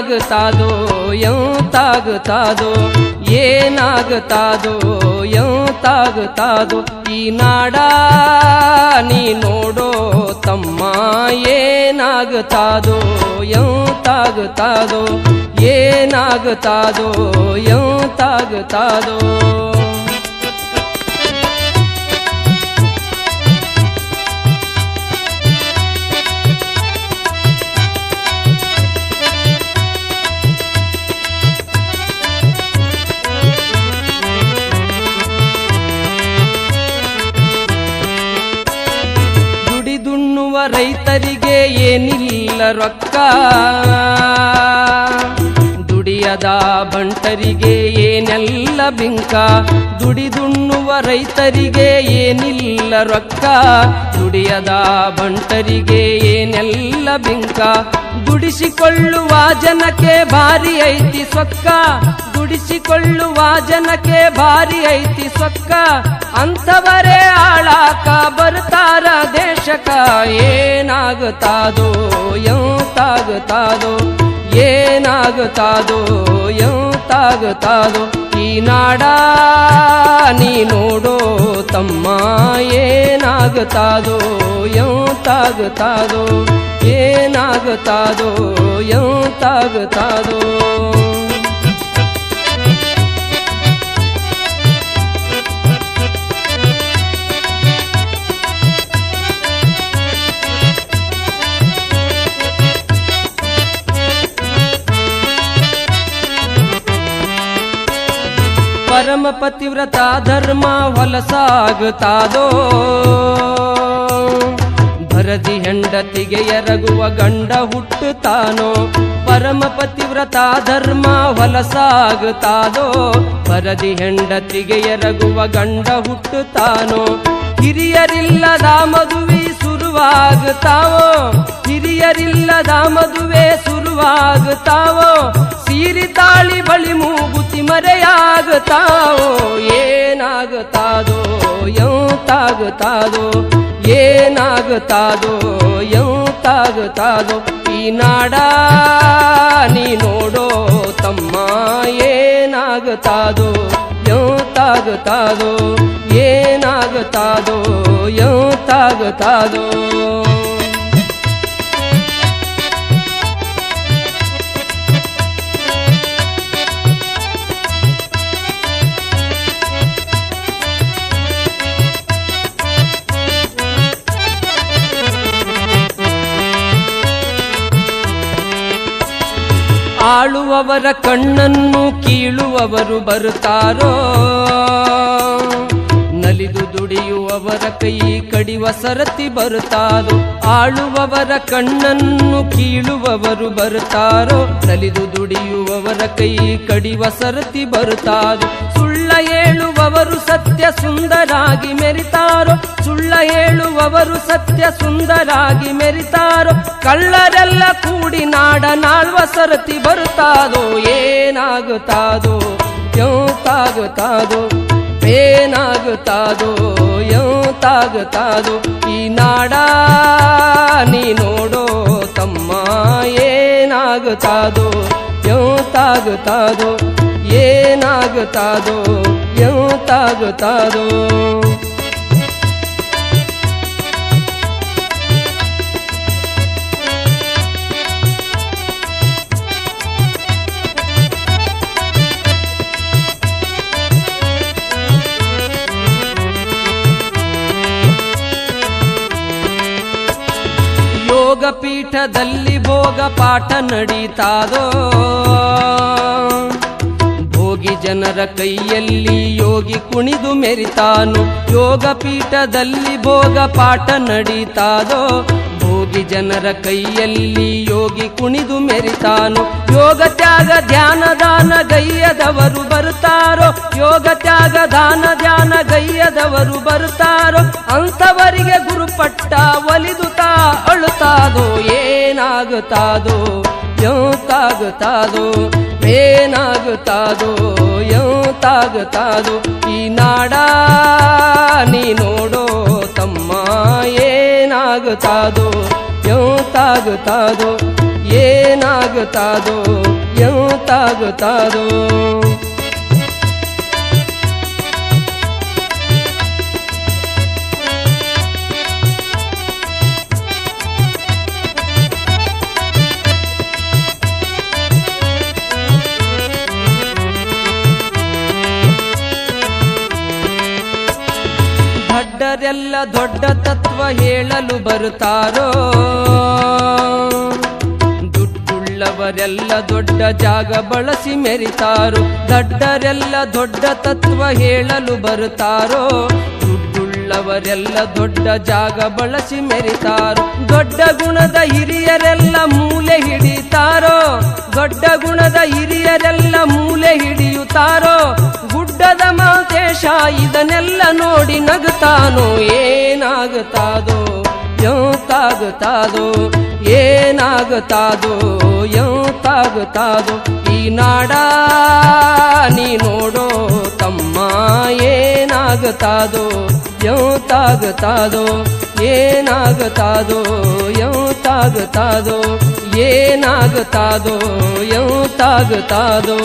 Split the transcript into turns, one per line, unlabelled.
ಏನಾಗುತ್ತಾದೋ ಎಂತಾಗುತ್ತಾದೋ ಏನಾಗುತ್ತಾದೋ ಎಂತಾಗುತ್ತಾದೋ ಈ ನಾಡ ನೀ ನೋಡೋ ತಮ್ಮ ಏನಾಗುತ್ತಾದೋ ಎಂತಾಗುತ್ತಾದೋ ಏನಾಗುತ್ತಾದೋ ಎಂತಾಗುತ್ತಾದೋ ರೈತರಿಗೆ ಏನಿಲ್ಲ ರೊಕ್ಕ. ದುಡಿಯದ ಬಂಟರಿಗೆ ಏನೆಲ್ಲ ಬಿಂಕ. ದುಡಿದುಣ್ಣುವ ರೈತರಿಗೆ ಏನಿಲ್ಲ ರೊಕ್ಕ. ದುಡಿಯದ ಬಂಟರಿಗೆ ಏನೆಲ್ಲ ಬಿಂಕ. ದುಡಿಸಿಕೊಳ್ಳುವ ಜನಕ್ಕೆ ಭಾರಿ ಐತಿ ಸೊಕ್ಕ. ದುಡಿಸಿಕೊಳ್ಳುವ ಜನಕ್ಕೆ ಭಾರಿ ಐತಿ ಸೊಕ್ಕ. ಅಂಥವರೇ ಆಳಾಕ ಬರ್ತಾರ ದೇಶಕ. ಏನಾಗುತ್ತಾದೋ, ಎಂತಾಗುತ್ತಾದೋ ಏನಾಗುತ್ತಾದೋ, ಎಂತಾಗುತ್ತಾದೋ. ಈ ನಾಡ ನೀ ನೋಡೋ ತಮ್ಮ ಏನಾಗುತ್ತಾದೋ, ಎಂತಾಗುತ್ತಾದೋ ಏನಾಗುತ್ತಾದೋ, ಎಂತಾಗುತ್ತಾದೋ. ಪರಮ ಪತಿವ್ರತ ಧರ್ಮ ಹೊಲಸಾಗುತ್ತಾದೋ ಭರದಿ ಹೆಂಡತಿಗೆ ಎರಗುವ ಗಂಡ ಹುಟ್ಟುತ್ತಾನೋ? ಪರಮ ಪತಿವ್ರತ ಧರ್ಮ ಹೊಲಸಾಗುತ್ತಾದೋ ಭರದಿ ಹೆಂಡತಿಗೆ ಎರಗುವ ಗಂಡ ಹುಟ್ಟುತ್ತಾನೋ? ಹಿರಿಯರಿಲ್ಲದ ಮದುವೆ ಶುರುವಾಗುತ್ತಾವೋ? ಹಿರಿಯರಿಲ್ಲದ ಮದುವೆ ಶುರುವಾಗುತ್ತಾವೋ? ಸೀರಿ ತಾಳಿ ಬಳಿ ಮೂಗುತಿ ಮರೆಯಾಗುತ್ತಾವೋ ಏನಾಗುತ್ತಾದೋ? ಎಂತಾಗುತ್ತಾದೋ? ಏನಾಗುತ್ತಾದೋ? ಎಂತಾಗುತ್ತಾದೋ? ಈ ನಾಡ ನೀ ನೋಡೋ ತಮ್ಮ ಏನಾಗುತ್ತಾದೋ? ಎಂತಾಗುತ್ತಾದೋ? ಏನಾಗುತ್ತಾದೋ? ಎಂತಾಗುತ್ತಾದೋ? ಆಳುವವರ ಕಣ್ಣನ್ನು ಕೀಳುವವರು ಬರುತ್ತಾರೋ? ನಲಿದು ದುಡಿಯುವವರ ಕೈ ಕಡಿವ ಸರತಿ ಬರುತ್ತಾರೋ? ಆಳುವವರ ಕಣ್ಣನ್ನು ಕೀಳುವವರು ಬರುತ್ತಾರೋ? ನಲಿದು ದುಡಿಯುವವರ ಕೈ ಕಡಿವ ಸರತಿ ಬರುತ್ತಾರೋ? ಹೇಳುವವರು ಸತ್ಯ ಸುಂದರಾಗಿ ಮೆರಿತಾರೋ? ಸುಳ್ಳ ಹೇಳುವವರು ಸತ್ಯ ಸುಂದರಾಗಿ ಮೆರಿತಾರೋ? ಕಳ್ಳರೆಲ್ಲ ಕೂಡಿ ನಾಡ ನಾಳ್ವ ಸರತಿ ಬರುತ್ತಾದೋ? ಏನಾಗುತ್ತಾದೋ? ಯೋತಾಗುತ್ತಾದೋ ಏನಾಗುತ್ತಾದೋ? ಯೋತಾಗುತ್ತಾದೋ ಈ ನಾಡ ನೀ ನೋಡೋ ತಮ್ಮ ಏನಾಗುತ್ತಾದೋ? ಎಂತಾಗುತ್ತಾದೋ? ಏನಾಗುತ್ತಾದೋ ಎಂತಾಗುತ್ತಾದೋ. ಯೋಗ ಪೀಠದಲ್ಲಿ ಭೋಗ ಪಾಠ ನಡೀತಾದೋ. ಜನರ ಕೈಯಲ್ಲಿ ಯೋಗಿ ಕುಣಿದು ಮೆರಿತಾನು, ಯೋಗ ಪೀಠದಲ್ಲಿ ಭೋಗ ಪಾಠ ನಡೀತಾದೋ, ಭೋಗಿ ಜನರ ಕೈಯಲ್ಲಿ ಯೋಗಿ ಕುಣಿದು ಮೆರಿತಾನು, ಯೋಗ ತ್ಯಾಗ ಧ್ಯಾನ ದಾನ ಗೈಯದವರು ಬರುತ್ತಾರೋ, ಯೋಗ ತ್ಯಾಗ ದಾನ ಧ್ಯಾನ ಗೈಯದವರು ಬರುತ್ತಾರೋ, ಅಂಥವರಿಗೆ ಗುರುಪಟ್ಟ ಒಲಿದು ತಾ ಅಳುತ್ತಾದೋ ಏನಾಗುತ್ತಾದೋ ಎಂತಾಗುತ್ತಾದೋ ಏನಾಗುತ್ತಾದೋ ಎಂತಾಗುತ್ತಾದೋ ಈ ನಾಡ ನೀ ನೋಡೋ ತಮ್ಮ ಏನಾಗುತ್ತಾದೋ ಎಂತಾಗುತ್ತಾದೋ ಏನಾಗುತ್ತಾದೋ ಎಂತಾಗುತ್ತಾದೋ. ದಡ್ಡರೆಲ್ಲ ದೊಡ್ಡ ತತ್ವ ಹೇಳಲು ಬರುತ್ತಾರೋ? ದುಡ್ಡುಳ್ಳವರೆಲ್ಲ ದೊಡ್ಡ ಜಾಗ ಬಳಸಿ ಮೆರಿತಾರೋ? ದಡ್ಡರೆಲ್ಲ ದೊಡ್ಡ ತತ್ವ ಹೇಳಲು ಬರುತ್ತಾರೋ? ದುಡ್ಡುಳ್ಳವರೆಲ್ಲ ದೊಡ್ಡ ಜಾಗ ಬಳಸಿ ಮೆರಿತಾರೋ? ದೊಡ್ಡ ಗುಣದ ಹಿರಿಯರೆಲ್ಲ ಮೂಲೆ ಹಿಡಿತಾರೋ? ದೊಡ್ಡ ಗುಣದ ಹಿರಿಯರೆಲ್ಲ ಮೂಲೆ ಹಿಡಿಯುತ್ತಾರೋ? ಗುಡ್ಡದ ಮಾತೇಶ ಇದನ್ನೆಲ್ಲ ನೋಡಿ ನಗುತ್ತಾನೋ, ಏನಾಗುತ್ತಾದೋ ಎಂತಾಗುತ್ತಾದೋ ಏನಾಗುತ್ತಾದೋ ಎಂತಾಗುತ್ತಾದೋ ಈ ನಾಡ ನೀ ನೋಡೋ ತಮ್ಮ ಏನಾಗುತ್ತಾದೋ ಎಂತಾಗುತ್ತಾದೋ ಏನಾಗುತ್ತಾದೋ ಎಂತಾಗುತ್ತಾದೋ ಏನಾಗುತ್ತಾದೋ ಎಂತಾಗುತ್ತಾದೋ